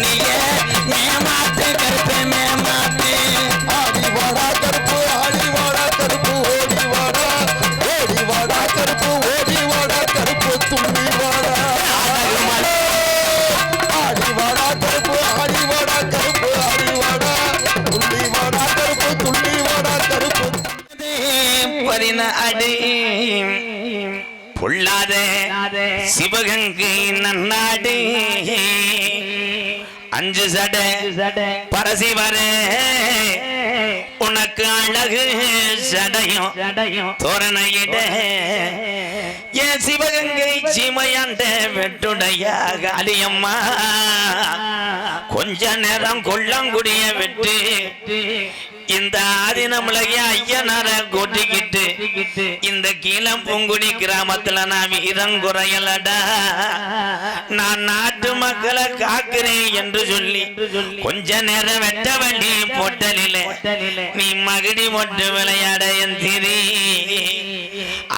மணியே மேமாத்து கருப்பே மேமாத்து ஆடி வாடா கருப்பு ஆடி வாடா கருப்பு ஓடி வாடா ஓடி வாடா கருப்பு ஓடி வாடா கருப்பு துள்ளி வாடா ஆடி வாடா கருப்பு ஆடி வாடா கருப்பு ஆடி வாடா துள்ளி வாடா கருப்பு துள்ளி வாடா கருப்பு. பதின அடி பொல்லாத. சிவகங்கை. அஞ்சு சட பரசிவரே உனக்கு அழகு சடையும். தோரணையிட. என் சிவகங்கை சீமையாண்ட வெட்டுடைய காளியம்மா கொஞ்ச நேரம் கொல்லங்குடிய விட்டு. இந்த ஆதினமுலக ஐயனார கூட்டிக்கிட்டு இந்த கீழம் பூங்குடி கிராமத்துல நான் வீரம் குறையலடா. நான் நாட்டு மக்களை காக்கிறேன் என்று சொல்லி கொஞ்ச நேரம் வெட்ட வண்டி பொட்டலில. நீ மகிடி மொட்டு விளையாட என் திரி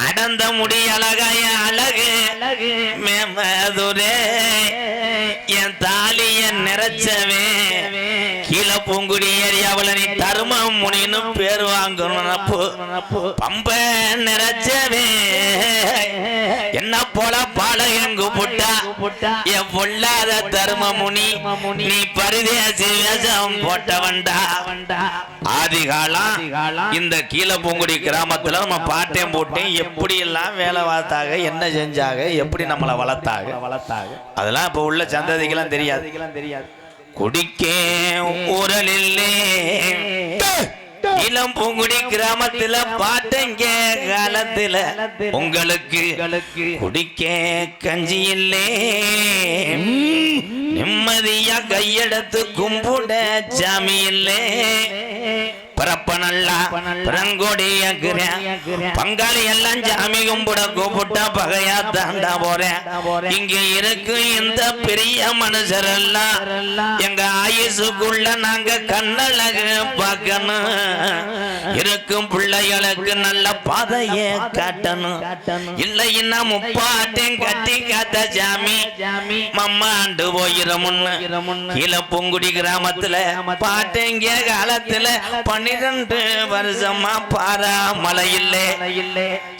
அடந்த முடி அழகாய அழகு மேமதுரே. என் தாலிய நிறைச்சவே. கீழ பூங்குடி ஏரியாவில் நீ தருமா? முனின்னு பேர் வாங்கணும் பம்ப நிறைச்சவே. என்ன போல பாளையங்கு புட்டா? என் பொல்லாத தரும முனி நீ பரிதேசி வேஷம் போட்டவன்டா. ஆதி காலம் இந்த கீழே பூங்குடி கிராமத்துல நம்ம பாட்டையும் போட்டேன் எப்படி எல்லாம் வேலை பார்த்தாக என்ன செஞ்சாங்க எப்படி நம்மளை வளர்த்தாக? வளர்த்தாக. அதெல்லாம் இப்ப உள்ள சந்ததிக்கெல்லாம் தெரியாது. தெரியாது. குடிக்கே ஊரலில்லே. இளம் பூங்குடி கிராமத்துல பாத்தங்க காலத்துல. உங்களுக்கு குடிக்க கஞ்சி இல்லே. நிம்மதியா கையெடுத்து கும்பிட சாமி இல்லே. பங்காளி எல்லாம் சாமி கும்பிட கூப்பிட்டா பகையா தாண்டா போறேன் இங்க இருக்கு இந்த பெரிய மனுஷர் எல்லாம் எங்க ஆயுசுக்குள்ள நாங்க கண்ணழகு பார்க்கணும். இருக்கும் பிள்ளைகளுக்கு நல்ல பாதைய காட்டணும். இல்லைன்னா முப்பாட்டையும் கட்டி காத்த சாமி. மம்மாண்டு போயிரமுன்னு கீழே பொங்குடி கிராமத்துல பாட்டைங்க காலத்துல பன்னிரண்டு வருஷமா பாரா மலை இல்லை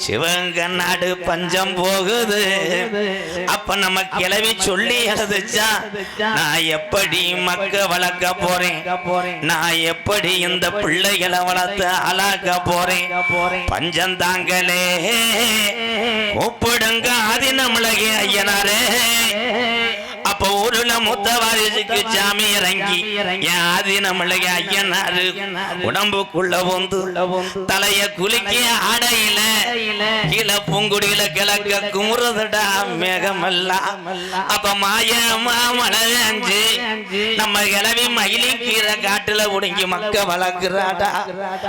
சிவங்க நாடு பஞ்சம் போகுது. அப்ப நம்ம கிளவி சொல்லி எழுதுச்சா நான் எப்படி மக்க வளர்க்க போறேன்? நான் எப்படி இந்த பிள்ளைகளை வளர்த்த ஆளாக்க போறேன். பஞ்சம் தாங்களே கூப்பிடுங்க நம்மளகே ஐயனாரே. அப்ப ஊருல முத்த வாரிசுக்கு சாமி இறங்கி என் ஆதி நம்மளுக்கு ஐயனாரு உடம்புக்குள்ள வந்து தலைய குலுக்கி ஆடையில கீழே பூங்குடியில கிழக்க குமுறதுடா மேகமெல்லாம் அப்ப மாயமா மழை வேஞ்சு நம்ம கிளவி மயிலி கீரை காட்டுல உடுங்கி மக்க வளர்க்குறாடா.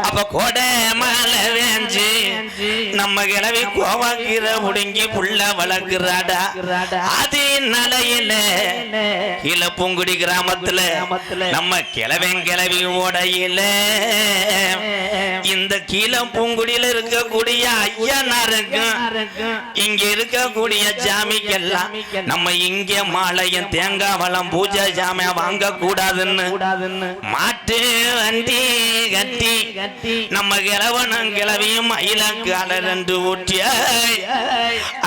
அப்ப கொடை மழை வேஞ்சு நம்ம கிளவி கோவா கீரை உடுங்கி புள்ள வளர்க்குறாடா. அது நலையில கீழ பூங்குடி கிராமத்துல நம்ம கிழவன் கிளவி ஓடையில இந்த கீழ பூங்குடியில இருக்கக்கூடிய ஐயனாருக்கும் இங்க இருக்கக்கூடிய ஜாமிக்கெல்லாம் நம்ம இங்க மாலையும் தேங்காய் வளம் பூஜை ஜாமிய வாங்க கூடாதுன்னு மாட்டு வண்டி கட்டி நம்ம கிழவனும் கிளவியும் மயிலக்கால ரெண்டு ஊட்டிய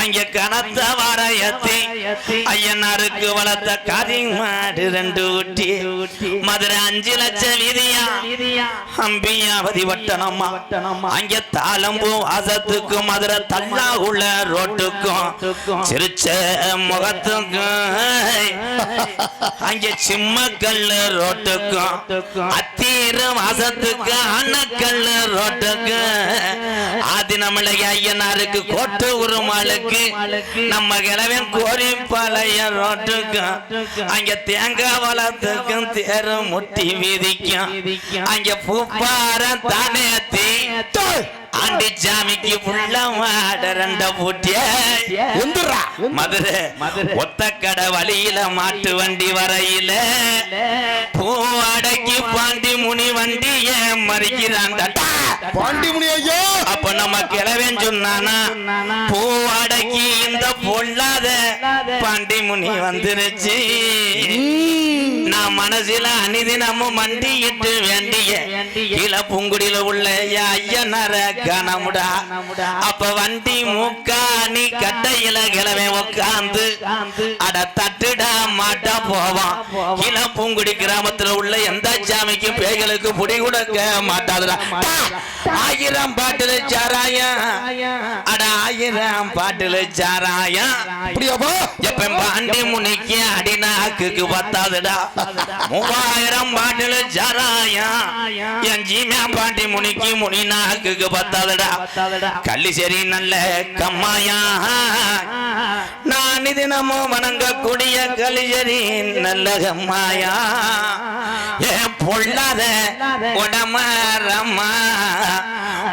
அங்க கனத்த வாரயத்தை ஐயனாருக்கு வளர்த்த காதி மாடு ரெண்டு ஊட்டி. மதுரை அஞ்சு லட்சம் வீதியா? அம்பியாவதி வட்டணமா? அங்க தாளம்பூ வாசத்துக்கும் மதுரை தள்ளா உள்ள ரோட்டுக்கும் சிரிச்ச முகத்துக்கும். அங்க சிம்மக்கல்லு ரோட்டுக்கும். அத்தீர வாசத்துக்கு அண்ணக்கல் ரோட்டுக்கு. ஆதி நம்மளை ஐயனாருக்கு கோட்டு உருமாளுக்கு நம்ம கிழவன் கோரி பழைய ரோட்டுக்கும் அங்க தேங்காய் வளத்துக்கும் தேரு முட்டி வீதிக்கும். அங்க பூப்பார தானேத்தி ஆண்டி சாமிக்கு புள்ள மாட ரெண்ட பூட்டிய மதுரை ஒத்த கடை வழியில மாட்டு வண்டி வரையில. பூ அடக்கி பாண்டி முனி வண்டிய மறிக்கிறான்டா பாண்டிமுனி ஐயா. அப்ப நம்ம கிழவன் சொன்னானா பூ அடக்கி இந்த பொல்லாத பாண்டி முனி வந்துருச்சு. நான் மனசில அனிதினமும் மண்டியிட்டு வேண்டிய கீழ பூங்குடியில உள்ள ஐயனர கனமுடா. அப்ப வண்டி மூக்கா நீ கட்டையில கிளவே உட்காந்து அட தட்டுடா மாட்டா போவான். கீழ பூங்குடி கிராமத்துல உள்ள எந்த சாமிக்கு பேய்களுக்கு புடி கொடுக்க மாட்டாதுடா! ஆயிரம் பாட்டுல சாராயம். அட ஆயிரம் பாட்டுல அப்படியாப்பா? எப்ப பாண்டி முனிக்கு அடிநாக்குக்கு பத்தாதுடா மூவாயிரம் பாட்டில் ஜராயம் என் ஜீமியா பாண்டி முனிக்கு முனி நாக்குக்கு பத்தாதுடா கள்ளிசேரி நல்ல கம்மாயா. நான் தினமும் வணங்கக்கூடிய கலிசேரி நல்ல கம்மாயா. என் பொல்லாத உடமரம்மா.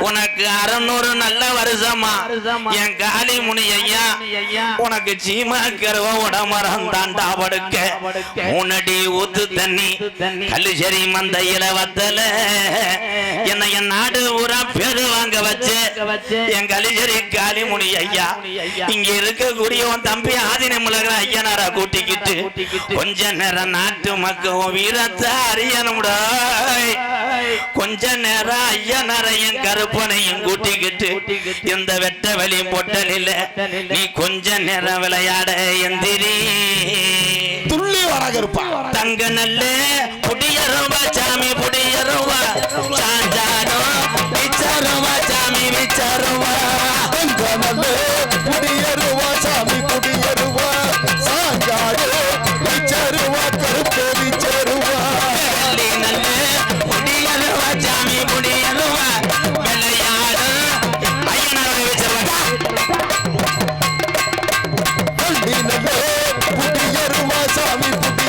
உனக்கு அறநூறு நல்ல வருஷமா? என் காளி முனி ஐயா உனக்கு சீமா கருவ உடமரம் தாண்டா படுக்க உன்னடி ஊத்து தண்ணி கல்லுசரி மந்த இலவத்தல என்ன என் நாடு ஊரா பேரு வாங்க வச்சு. என் கலிசரி காளிமுனி ஐயா. இங்க இருக்கக்கூடிய உன் தம்பி ஆதினமுலகிற ஐயனாரா கூட்டிக்கிட்டு கொஞ்ச நேரம் நாட்டு மக்கள் வீரத்தை அறியணும்டா. கொஞ்ச நேரம் ஐயனாரையும் கருப்பனையும் கூட்டிக்கிட்டு இந்த வெட்ட வெளி பொட்டலில் நீ கொஞ்ச நேரம் விளையாட எந்திரி. துள்ளி வராக இருப்பா. தங்க நல்ல புடியருவா சாமி புடியருவா. சாஞ்சாரோ விச்சாருவா சாமி விச்சாருவா குடியருவா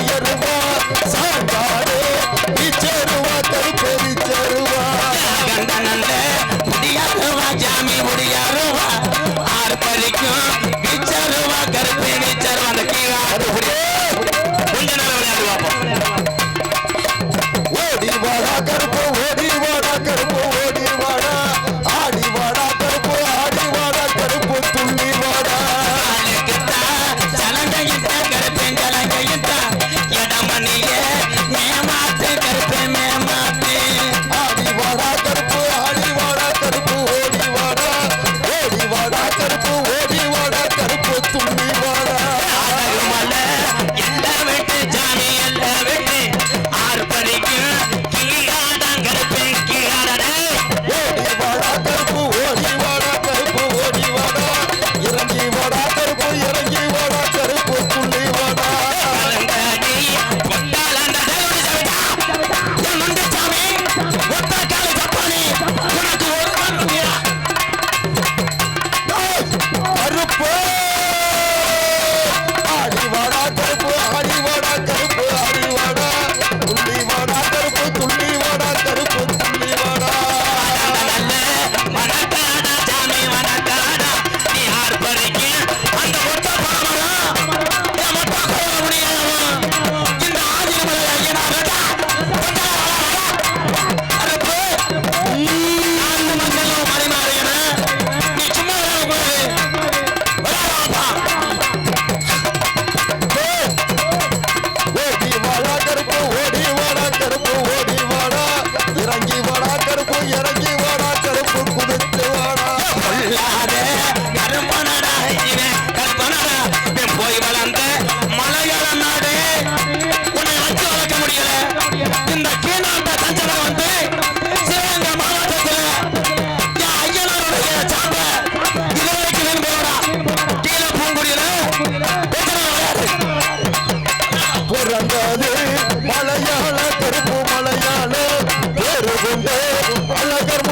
பேரு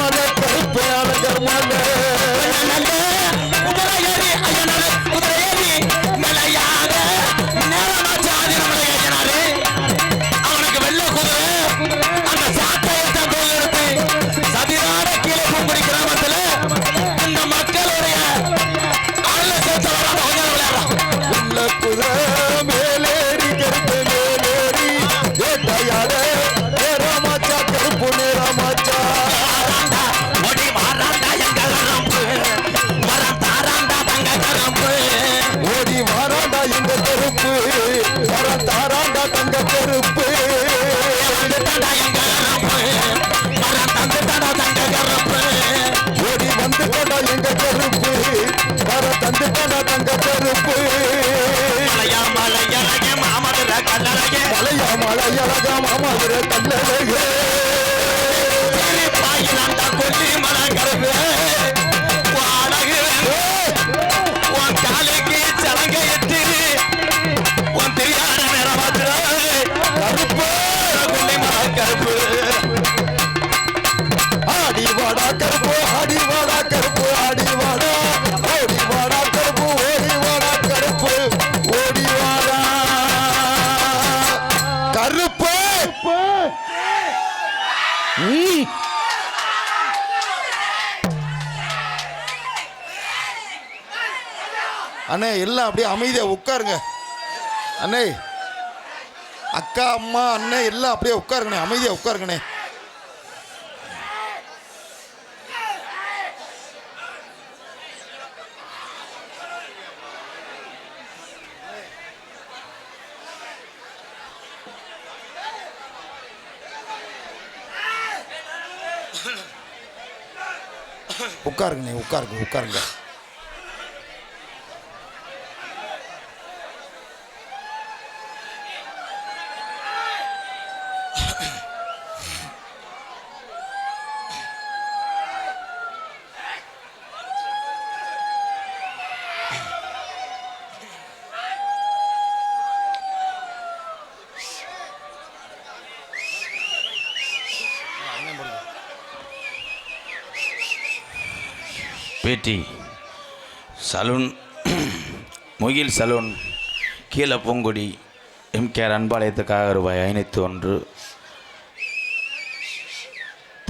அண்ணே எல்லாம் அப்படியே அமைதியா உட்காருங்க. அண்ணே அக்கா அம்மா அண்ணே எல்லாம் அப்படியே உட்காருங்கண்ணே அமைதியா உட்காருங்கண்ணே. உட்காருங்கண்ணே உட்காருங்க உட்காருங்க. பேட்டி சலூன் முகில் சலூன் கீழே பூங்குடி எம்கேஆர் அன்பாலயத்துக்காக ரூபாய் ஐநூற்றி ஒன்று.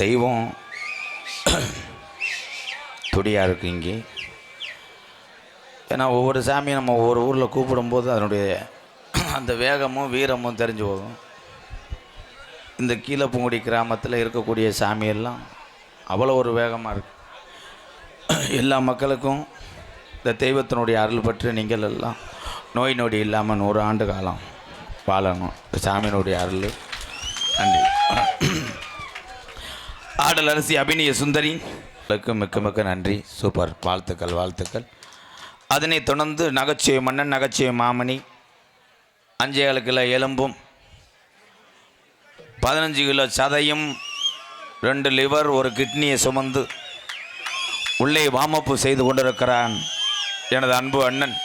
தெய்வம் துடியாக இருக்கு இங்கே. ஏன்னா ஒவ்வொரு சாமியும் நம்ம ஒவ்வொரு ஊரில் கூப்பிடும்போது அதனுடைய அந்த வேகமும் வீரமும் தெரிஞ்சு போகும். இந்த கீழப்பூங்குடி கிராமத்தில் இருக்கக்கூடிய சாமியெல்லாம் அவ்வளோ ஒரு வேகமாக இருக்குது எல்லா மக்களுக்கும் இந்த தெய்வத்தினுடைய அருள் பற்றி நீங்கள் எல்லாம் நோய் நொடி இல்லாமல் நூறு ஆண்டு காலம் வாழணும். இந்த சாமியினுடைய அருள். நன்றி. ஆடல் அரசி அபிநய சுந்தரி மிக்க மிக்க நன்றி. சூப்பர். வாழ்த்துக்கள் வாழ்த்துக்கள். அதனைத் தொடர்ந்து நகைச்சுவை மன்னன் நகைச்சுவை மாமணி அஞ்சே ஏழு கிலோ எலும்பும் பதினஞ்சு கிலோ சதையும் ரெண்டு லிவர் ஒரு கிட்னியை சுமந்து உள்ளே வாமப்பு செய்து கொண்டிருக்கிறான். எனது அன்பு அண்ணன்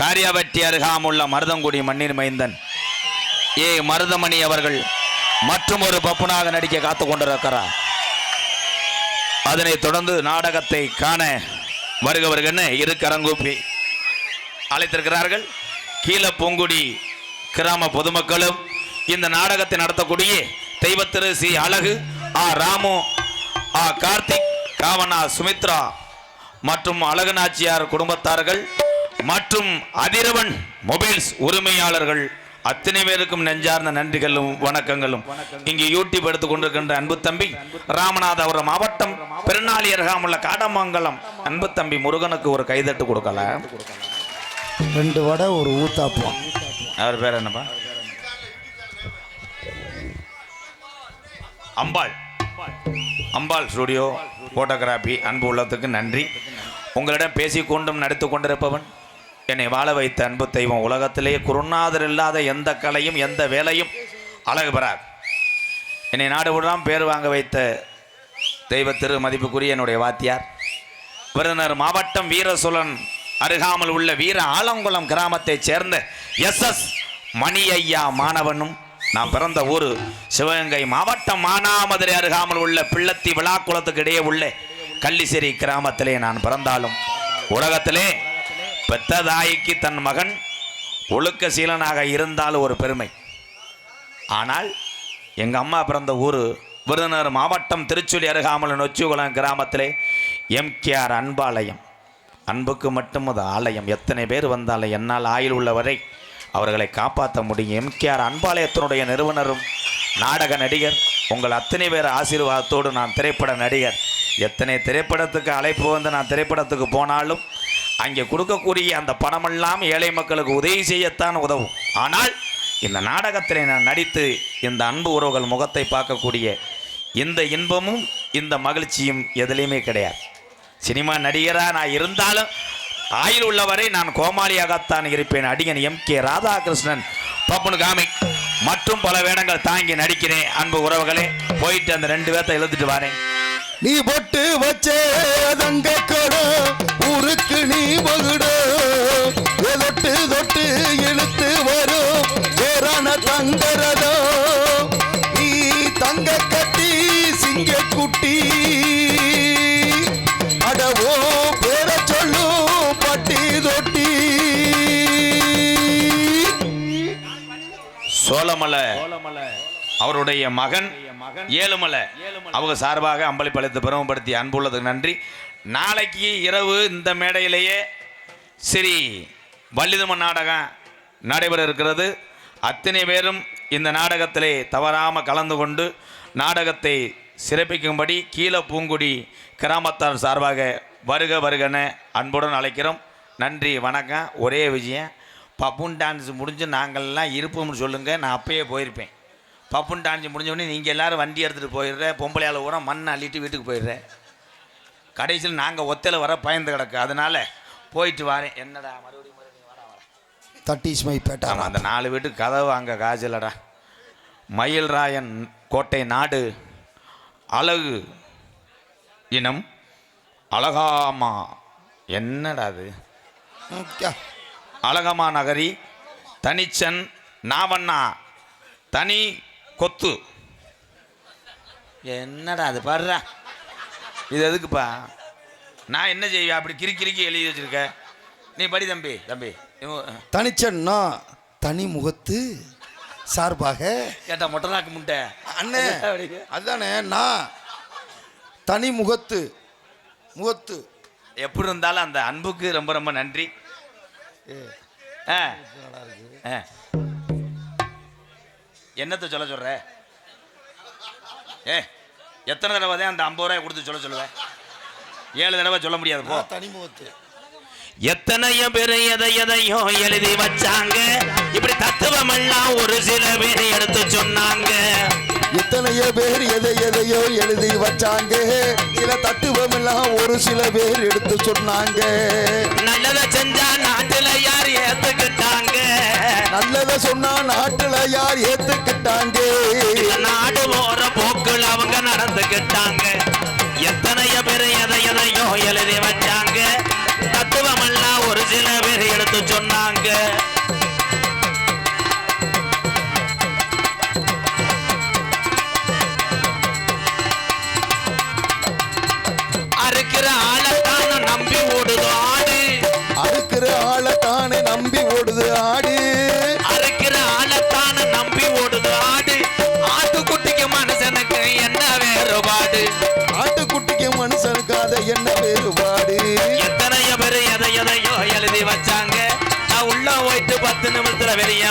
காரியாவட்டி அருகாமுள்ள மருதங்குடி மண்ணின் மைந்தன். ஏ மருதமணி அவர்கள் மற்றும் ஒரு பப்புனாக நடிக்க காத்து கொண்டிருக்கிறார். அதனைத் தொடர்ந்து நாடகத்தை காண வருகவர்கள் இரு கரங்கூப்பி அழைத்திருக்கிறார்கள். கீழே பூங்குடி கிராம பொதுமக்களும் இந்த நாடகத்தை நடத்தக்கூடிய தெய்வத்திரு சி அழகு ஆ ராமு ஆ கார்த்திக் காவனா சுமித்ரா மற்றும் அழகநாச்சியார் குடும்பத்தார்கள் மற்றும் அதிரவன் மொபைல்ஸ் உரிமையாளர்கள். அத்தனை பேருக்கும் நெஞ்சார்ந்த நன்றிகளும் வணக்கங்களும். இங்கு யூடியூப் எடுத்துக் கொண்டிருக்கின்ற அன்பு தம்பி ராமநாதபுரம் மாவட்டம் பெருநாளி அருகாமுள்ள காடமங்கலம். அன்பு தம்பி முருகனுக்கு ஒரு கைதட்டு கொடுக்கல. ரெண்டு வடை ஒரு ஊத்தாப்பம். அவர் பேர் என்னப்பா? அம்பாள். அம்பாள் ஸ்டுடியோ ஃபோட்டோகிராஃபி அன்பு உள்ளத்துக்கு நன்றி. உங்களிடம் பேசிக்கொண்டும் நடித்து கொண்டிருப்பவன் என்னை வாழ வைத்த அன்பு தெய்வம் உலகத்திலே குருநாதர் இல்லாத எந்த கலையும் எந்த வேலையும் அழகு பெறார் என்னை நாடு விடாம பேர் வாங்க வைத்த தெய்வ திரு மதிப்புக்குரிய என்னுடைய வாத்தியார் விருதுநகர் மாவட்டம் வீரசோழன் அருகாமல் உள்ள வீர ஆலங்குளம் கிராமத்தைச் சேர்ந்த எஸ் எஸ் மணி ஐயா மாணவனும் நான் பிறந்த ஊர் சிவகங்கை மாவட்டம் மானாமதுரை அருகாமல் உள்ள பிள்ளத்தி விழாக்குளத்துக்கு இடையே உள்ள கள்ளிசேரி கிராமத்திலே நான் பிறந்தாலும் உலகத்திலே பெத்த தாய்க்கு தன் மகன் ஒழுக்க சீலனாக இருந்தால் ஒரு பெருமை. ஆனால் எங்கள் அம்மா பிறந்த ஊர் விருதுநகர் மாவட்டம் திருச்சுழி அருகாமல் நொச்சிகுளம் கிராமத்திலே எம்கேஆர் அன்பாலயம். அன்புக்கு மட்டும் அது ஆலயம். எத்தனை பேர் வந்தாலும் என்னால் ஆயுள் உள்ளவரை அவர்களை காப்பாற்ற முடியும். எம்கேஆர் அன்பாலயத்தினுடைய நிறுவனரும் நாடக நடிகர் உங்கள் அத்தனை பேர் ஆசீர்வாதத்தோடு நான் திரைப்பட நடிகர். எத்தனை திரைப்படத்துக்கு அழைப்பு வந்து நான் திரைப்படத்துக்கு போனாலும் அங்கே கொடுக்கக்கூடிய அந்த பணமெல்லாம் ஏழை மக்களுக்கு உதவி செய்யத்தான் உதவும். ஆனால் இந்த நாடகத்தில் நான் நடித்து இந்த அன்பு உறவுகள் முகத்தை பார்க்கக்கூடிய இந்த இன்பமும் இந்த மகிழ்ச்சியும் எதுலேயுமே கிடையாது. சினிமா நடிகராக நான் இருந்தாலும் ஆயில் உள்ளவரை நான் கோமாளியாகத்தான் இருப்பேன். அடியன் எம். கே. ராதாகிருஷ்ணன். பப்புனு காமிக் மற்றும் பல வேடங்கள் தாங்கி நடிக்கிறேன். அன்பு உறவுகளே போயிட்டு அந்த ரெண்டு பேர்த்த இழுத்துட்டு வரேன். நீ பொட்டு வச்சே தங்க ஊருக்கு நீ மகுடு. தொட்டு தொட்டு இழுத்து வரும். ஜோரான தங்கரதோ. சோழமலை. அவருடைய மகன் ஏழுமலை. அவங்க சார்பாக அம்பளிப்பளித்து பெருமைப்படுத்தி அன்புள்ளதுக்கு நன்றி. நாளைக்கு இரவு இந்த மேடையிலேயே சரி வள்ளிதமன் நாடகம் நடைபெற இருக்கிறது. அத்தனை பேரும் இந்த நாடகத்திலே தவறாமல் கலந்து கொண்டு நாடகத்தை சிறப்பிக்கும்படி கீழே பூங்குடி கிராமத்தார் சார்பாக வருக வருகன அன்புடன் அழைக்கிறோம். நன்றி வணக்கம். ஒரே விஜயம். பப்புன் டான்ஸ் முடிஞ்சு நாங்கள்லாம் இருப்போம்னு சொல்லுங்கள் நான் அப்பயே போயிருப்பேன். பப்புன் டான்ஸ் முடிஞ்ச உடனே நீங்கள் எல்லாரும் வண்டி எடுத்துகிட்டு போயிடுற பொம்பளையால் ஊரம் மண் அள்ளிட்டு வீட்டுக்கு போயிடுறேன் கடைசியில் நாங்கள் ஒத்தையில் வர பயந்து கிடக்கு. அதனால போயிட்டு வரேன். என்னடா மறுபடியும். தட் இஸ் மை பேட்டா அந்த நாலு வீட்டுக்கு கதவு அங்கே காஜலடா. மயில்ராயன் கோட்டை நாடு அழகு இனம் அழகாமா. என்னடா அது? அழகமா நகரி தனிச்சன் நாவண்ணா தனி கொத்து. என்னடா அது பாருடா இது எதுக்குப்பா? நான் என்ன செய்வேன்? அப்படி கிறுக்கி எழுதி வச்சிருக்க. நீ படி தம்பி தம்பி. தனிச்சன்னா தனி முகத்து சார்பாக. கேட்டா மொட்டனாக்கு முட்டை? அண்ணே அதுதானே நான் தனி முகத்து முகத்து. எப்படி இருந்தாலும் அந்த அன்புக்கு ரொம்ப ரொம்ப நன்றி. என்னத்தை சொல்ல சொல்ற? ஏ எத்தனை தடவை தான் அந்த ஐம்பது ரூபாய் கொடுத்து சொல்ல சொல்லுவேன் ஏழு தடவை சொல்ல முடியாது போ. தனி முகத்து எத்தனையோ பேர் எதை எதையோ எழுதி வச்சாங்க. இப்படி தத்துவம் எல்லாம் ஒரு சில பேர் எடுத்து சொன்னாங்க. எத்தனையோ பேர் எதை எதையோ எழுதி வச்சாங்க. சில தத்துவம் எல்லாம் ஒரு சில பேர் எடுத்து சொன்னாங்க. நல்லதை செஞ்சா நாட்டுல யார் ஏத்துக்கிட்டாங்க? நல்லத சொன்னா நாட்டுல யார் ஏத்துக்கிட்டாங்க? நாடு போற எதையோ